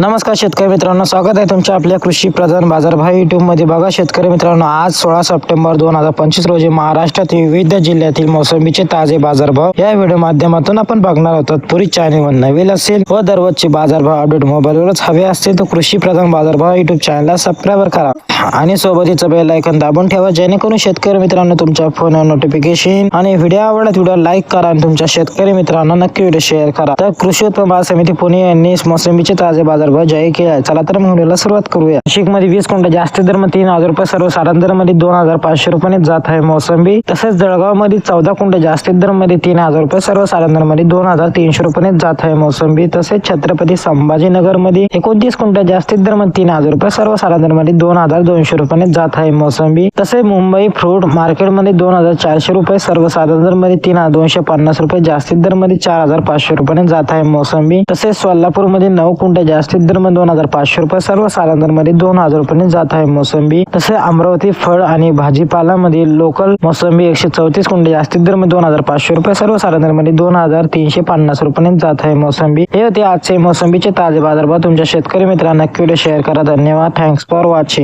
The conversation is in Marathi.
नमस्कार शेतकरी मित्रांनो स्वागत आहे तुमच्या आपल्या कृषी प्रधान बाजारभाव युट्यूबमध्ये. बघा शेतकरी मित्रांनो आज सोळा सप्टेंबर दोन हजार पंचवीस रोजी महाराष्ट्रातील विविध जिल्ह्यातील मोसंबीचे ताजे बाजारभाव या व्हिडिओ माध्यमातून आपण बघणार आहोत. तत्पूर्वी चॅनेलवर नवीन असेल व दररोजचे बाजारभाव अपडेट मोबाईलवरच हवे असतील तर कृषी प्रधान बाजारभाव युट्यूब चॅनलला सबस्क्राईब करा. आणि सोबतीचं बेल आयकन दाबून ठेवा जेणेकरून शेतकरी मित्रांनो तुमच्या फोनवर नोटिफिकेशन आणि व्हिडिओ आवडत व्हिडिओ लाईक करा आणि तुमच्या शेतकरी मित्रांना नक्की व्हिडिओ शेअर करा. तर कृषी उत्पन्न बाजार समिती पुणे यांनी मोसंबीचे ताजे बाजार सर्व जय खेळ चला तर मग व्हिडिओला सुरुवात करूया. नाशिकमध्ये वीस क्विंटल जास्तीत दर मग तीन हजार रुपये सर्वसाधारण दरमध्ये दोन हजार पाचशे रुपये जात आहे मोसंबी. तसेच जळगावमध्ये चौदा क्विंटल जास्तीत दरमध्ये तीन हजार रुपये सर्वसाधारण दरमध्ये दोन हजार तीनशे रुपये जात आहे मोसंबी. तसेच छत्रपती संभाजीनगरमध्ये एकोणतीस क्विंटल जास्तीत दरमध्ये तीन हजार रुपये सर्वसाधारण दरमध्ये दोन हजार दोनशे रुपये जात आहे मोसंबी. तसेच मुंबई फ्रूट मार्केटमध्ये दोन हजार चारशे रुपये सर्व साधारण दरमध्ये तीन हजार दोनशे पन्नास रुपये जास्तीत दरमध्ये चार हजार पाचशे रुपये जात आहे मोसंबी. तसेच सोलापूरमध्ये नऊ कुंट जास्तीत दर दोन हजार पाचशे रुपये सर्व दरमध्ये दोन हजार रुपये जात आहे मोसंबी. तसे अमरावती फळ आणि भाजीपाला मध्ये लोकल मोसंबी एकशे चौतीस कुंडे जास्तीत दर दोन हजार पाचशे रुपये सर्व दर दोन हजार तीनशे पन्नास रुपये जात आहे मोसंबी. हे होते आजचे मोसंबीचे ताजे बाजारभाव. तुमच्या शेतकरी मित्रांना क्युडे शेअर करा. धन्यवाद. Thanks for watching